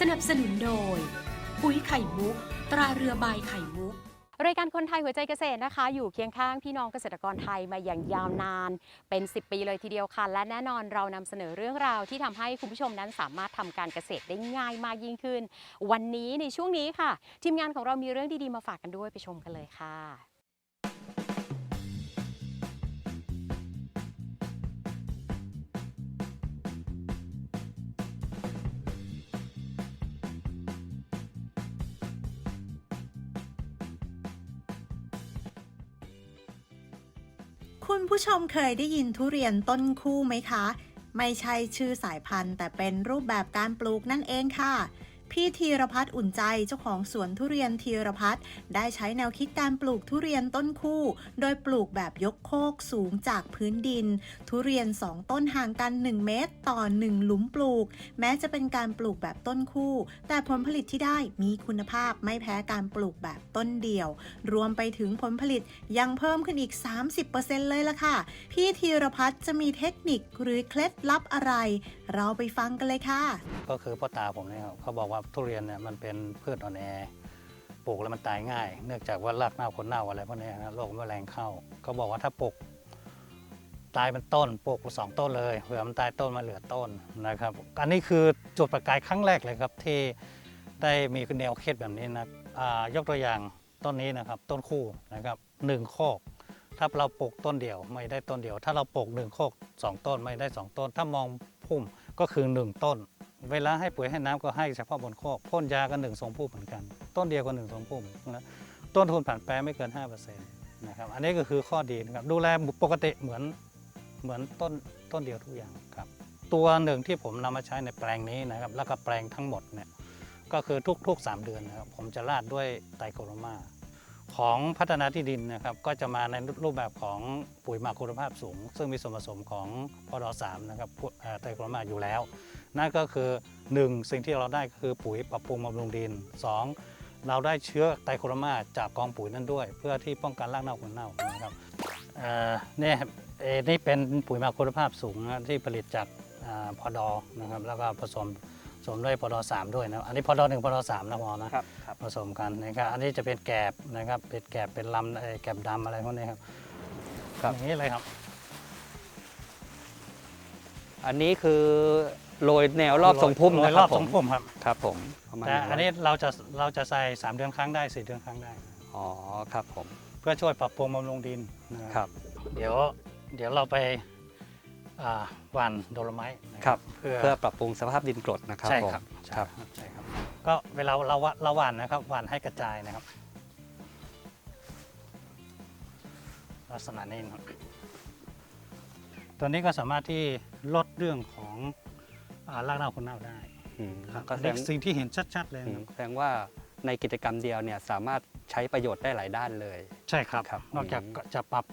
สนับสนุนโดย ปุ๋ยไข่มุก ตราเรือใบไข่มุก รายการคนไทยหัวใจเกษตรนะคะ อยู่เคียงข้างพี่น้องเกษตรกรไทยมาอย่างยาวนาน เป็น 10 ปีเลยทีเดียวค่ะ และแน่นอนเรานำเสนอเรื่องราวที่ทำให้คุณผู้ชมนั้นสามารถทำการเกษตรได้ง่ายมากยิ่งขึ้น วันนี้ในช่วงนี้ค่ะ ทีมงานของเรามีเรื่องดีๆมาฝากกันด้วยไปชมกันเลยค่ะ คุณผู้ชมเคยได้ยินทุเรียนต้นคู่ไหมคะ ไม่ใช่ชื่อสายพันธุ์ แต่เป็นรูปแบบการปลูกนั่นเองค่ะ พี่ธีรพัฒน์อุ่นใจเจ้าของสวนทุเรียนธีรพัฒน์ได้ใช้แนวคิดการปลูกทุเรียนต้นคู่ โดยปลูกแบบยกโคกสูงจากพื้นดิน ทุเรียน 2 ต้นห่างกัน 1 เมตร ต่อ 1 หลุมปลูก แม้จะเป็นการปลูกแบบต้นคู่ แต่ผลผลิตที่ได้มีคุณภาพไม่แพ้การปลูกแบบต้นเดี่ยว รวมไปถึงผลผลิตยังเพิ่มขึ้นอีก 30%เลยล่ะค่ะ พี่ธีรพัฒน์จะมีเทคนิคหรือเคล็ดลับอะไร เราไปฟังกันเลยค่ะ ก็คือพ่อตาผมเนี่ยครับเขาบอกว่าทุเรียนเนี่ยมันเป็นพืชอ่อนแอปลูกแล้วมันตายง่าย เนื่องจากว่ารากเน่าคนเน่าอะไรพวกนี้นะโรคแมลงเข้าเขาบอกว่าถ้าปลูกตายเป็นต้นปลูกสองต้นเลยเผื่อมันตายต้นมาเหลือต้นนะครับอันนี้คือจุดประกายครั้งแรกเลยครับที่ได้มีแนวคิดแบบนี้นะยกตัวอย่างต้นนี้นะครับ ต้นคู่นะครับหนึ่งโคก ถ้าเราปลูกต้นเดียวไม่ได้ต้นเดียว ถ้าเราปลูกหนึ่งโคกสองต้นไม่ได้สองต้น ถ้ามองพุ่มก็คือหนึ่งต้น เวลาให้ปุ๋ยให้น้ำก็ให้เฉพาะบนโคกพ่นยาก็หนึ่งทรงพุ่มเหมือนกัน ต้นเดียวก็หนึ่งทรงพุ่มนะต้นทุนผ่านแปรไม่เกิน5%นะครับอันนี้ก็คือข้อดีนะครับดูแลปกติเหมือนเหมือนต้นต้นเดียวทุกอย่างครับ ตัวหนึ่งที่ผมนำมาใช้ในแปลงนี้นะครับแล้วก็แปลงทั้งหมดเนี่ยก็คือทุกๆ 3 เดือนนะครับผมจะราดด้วยไตรโครมา ของพัฒนาที่ดินนะครับก็จะมาในรูปแบบของปุ๋ยหมักคุณภาพสูง ซึ่งมีส่วนผสมของพอดสามนะครับไตรโครมาอยู่แล้ว นั่นก็คือ 1 สิ่งที่เราได้คือปุ๋ยปรับปรุงบำรุงดิน 2 เราได้เชื้อไตรโครมาจากกองปุ๋ยนั่นด้วย เพื่อที่ป้องกันรากเน่าคนเน่านะครับเนี่ยนี่เป็นปุ๋ยหมักคุณภาพสูงนะที่ผลิตจากอพอดอนะครับแล้วก็ผสม ผสมด้วยพอดอสามด้วยนะอันนี้พอดอหนึ่งพอดอสามนะพอนะครับครับผสมกันนะครับอันนี้จะเป็นแกบนะครับเป็นแกบเป็นลำเอ่อแกบดำอะไรพวกนี้ครับครับ อย่างนี้เลยครับ อันนี้คือโรยแนวรอบทรงพุ่มโดนะยครรัอบบผทรมงพุ่มครับครับผมประมาณแต่อันนี้นั้นเราจะเราจะใส่ 3 เดือนครั้งได้ 4 เดือนครั้งได้ อ๋อครับผมเพื่อช่วยปรับปรุงบำรุงดินนะครับ เดี๋ยวเดี๋ยวเราไป อ่าหว่านโดโลไมต์นะครับเพื่อ เพื่อปรับปรุงสภาพดินกรดนะครับใช่ผมครับ ครับ ใช่ครับ ก็เวลาเราวะเราหว่านนะครับหว่านให้กระจายนะครับ ลักษณะนี้นะครับตัวนี้ก็สามารถที่ลดเรื่องของอ่ารากเน่าคนเน่าได้อืมครับก็อันแสดนี้งสิ่งที่เห็นชัด ๆ เลยอืนะมครับแสดงว่าในกิจกรรมเดียวเนี่ยสามารถใช้ประโยชน์ได้หลายด้านเลย ใช่ครับ ครับนอกจากอืม จะปรับ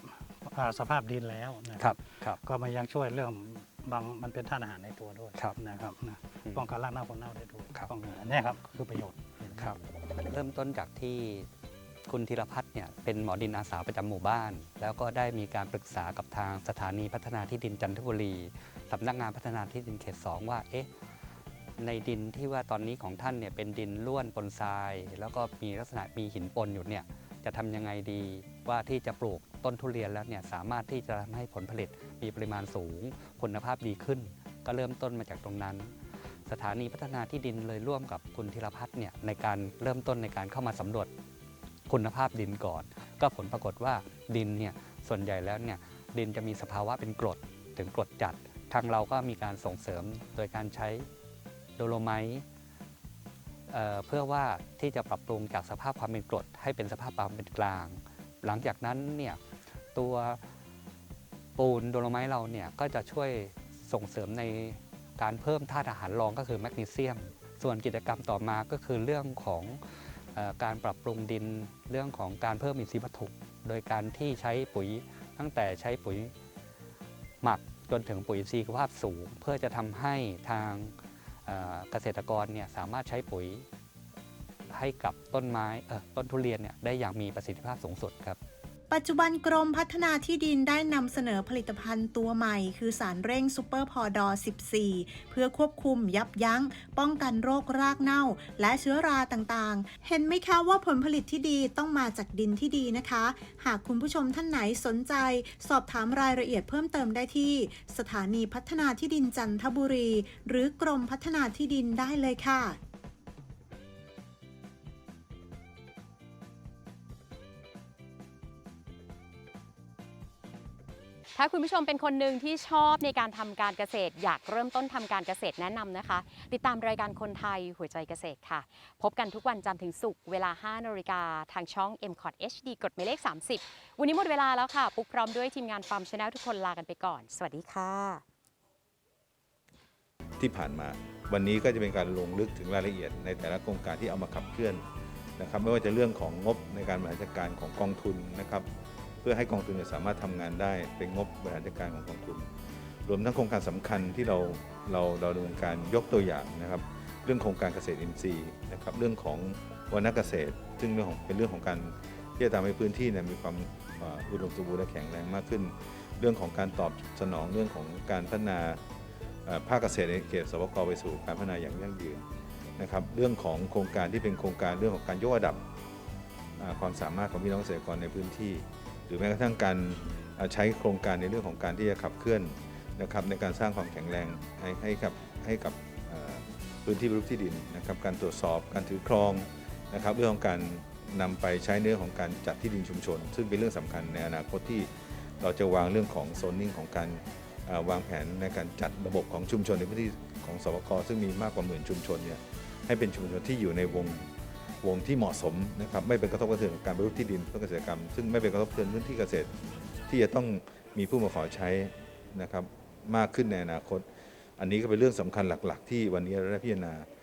อ่าสภาพดินแล้วนะครับครับ ก็มันยังช่วยเรื่องบางมันเป็นธาตุอาหารในตัวด้วยครับนะครับนะอืมป้องกันรากเน่าคนเน่าได้ด้วยครับ ป้องกันอันนี้ครับคือประโยชน์ ครับ เริ่มต้นจากที่คุณธีรพัฒน์เนี่ยเป็นหมอดินอาสาประจำหมู่บ้าน แล้วก็ได้มีการปรึกษากับทางสถานีพัฒนาที่ดินจันทบุรีสำนักงานพัฒนาที่ดินเขต2ว่าเอ๊ะในดินที่ว่าตอนนี้ของท่านเนี่ยเป็นดินล้วนปนทราย แล้วก็มีลักษณะมีหินปนอยู่เนี่ย จะทำยังไงดีว่าที่จะปลูกต้นทุเรียนแล้วเนี่ยสามารถที่จะทำให้ผลผลิตมีปริมาณสูง คุณภาพดีขึ้น ก็เริ่มต้นมาจากตรงนั้น สถานีพัฒนาที่ดินเลยร่วมกับคุณธีรพัฒน์เนี่ยในการเริ่มต้นในการเข้ามาสำรวจคุณภาพดินก่อน ก็ผลปรากฏว่าดินเนี่ยส่วนใหญ่แล้วเนี่ยดินจะมีสภาวะเป็นกรดถึงกรดจัด ทางเราก็มีการส่งเสริมโดยการใช้โดโลไมต์ เพื่อว่าที่จะปรับปรุงจากสภาพความเป็นกรดให้เป็นสภาพความเป็นกลาง หลังจากนั้นเนี่ยตัวปูนโดโลไมต์เราเนี่ยก็จะช่วยส่งเสริมในการเพิ่มธาตุอาหารรองก็คือแมกนีเซียม ส่วนกิจกรรมต่อมาก็คือเรื่องของอการปรับปรุงดินเรื่องของการเพิ่มอินทรีย์วัตถุโดยการที่ใช้ปุ๋ยตั้งแต่ใช้ปุ๋ยหมักจนถึงปุ๋ยอินทรีย์คุณภาพสูง เพื่อจะทำให้ทาง เกษตรกรเนี่ยสามารถใช้ปุ๋ยให้กับต้นไม้ต้นทุเรียนเนี่ยได้อย่างมีประสิทธิภาพสูงสุดครับ ปัจจุบันกรมพัฒนาที่ดินได้นำเสนอผลิตภัณฑ์ตัวใหม่ คือสารเร่งซูเปอร์พอดอ 14 เพื่อควบคุมยับยั้ง ป้องกันโรครากเน่า และเชื้อราต่างๆ เห็นไหมคะว่าผลผลิตที่ดีต้องมาจากดินที่ดีนะคะ หากคุณผู้ชมท่านไหนสนใจ สอบถามรายละเอียดเพิ่มเติมได้ที่ สถานีพัฒนาที่ดินจันทบุรี หรือกรมพัฒนาที่ดินได้เลยค่ะ ถ้าคุณผู้ชมเป็นคนหนึ่งที่ชอบในการทำการเกษตร อยากเริ่มต้นทำการเกษตรแนะนำนะคะ ติดตามรายการคนไทยหัวใจเกษตรค่ะ พบกันทุกวันจันทร์ถึงศุกร์เวลา 5นาฬิกาทางช่อง m c o t HD กดหมายเลข 30 วันนี้หมดเวลาแล้วค่ะ ปุ๊กพร้อมด้วยทีมงานฟาร์มชาแนลทุกคนลากันไปก่อน สวัสดีค่ะ ที่ผ่านมา วันนี้ก็จะเป็นการลงลึกถึงรายละเอียดในแต่ละโครงการที่เอามาขับเคลื่อนนะครับไม่ว่าจะเรื่องของงบในการบริหารจัดการของกองทุนนะครับ เพื่อให้กองทุนสามารถทำงานได้เป็นงบบริหารจัดการของกองทุน รวมทั้งโครงการสำคัญที่เราเราเราดำเนินการยกตัวอย่างนะครับ เรื่องโครงการเกษตรอินทรีย์นะครับเรื่องของวันเกษตร ซึ่งเรื่องของเป็นเรื่องของการที่จะทำให้พื้นที่เนี่ยมีความอุดมสมบูรณ์และแข็งแรงมากขึ้น เรื่องของการตอบสนองเรื่องของการพัฒนาภาคเกษตรในเขตสปกไปสู่การพัฒนาอย่างยั่งยืนนะครับเรื่องของโครงการที่เป็นโครงการเรื่องของการยกระดับความสามารถของพี่น้องเกษตรกรในพื้นที่ รือแม้กระทั่งการอ่าใช้โครงการในเรื่องของการที่จะขับเคลื่อนนะครับในการสร้างความแข็งแรงให้ให้กับให้กับพื้นที่บรรลุที่ดินนะครับการตรวจสอบการถือครองนะครับเรื่องของการนำไปใช้เนื้อของการจัดที่ดินชุมชน ซึ่งเป็นเรื่องสำคัญในอนาคตที่เราจะวางเรื่องของโซนนิ่งของการวางแผนในการจัดระบบของชุมชนในพื้นที่ของสวกซึ่งมีมากกว่าหมื่นชุมชนเนี่ยให้เป็นชุมชนที่อยู่ในวง วงที่เหมาะสมนะครับไม่เป็นกระทบกระเทือนการบรรลุที่ดินเพื่อเกษตรกรรม ซึ่งไม่เป็นกระทบกระเทือนพื้นที่เกษตร ที่จะต้องมีผู้มาขอใช้นะครับมากขึ้นในอนาคต อันนี้ก็เป็นเรื่องสำคัญหลัก ๆ ที่วันนี้เราได้พิจารณา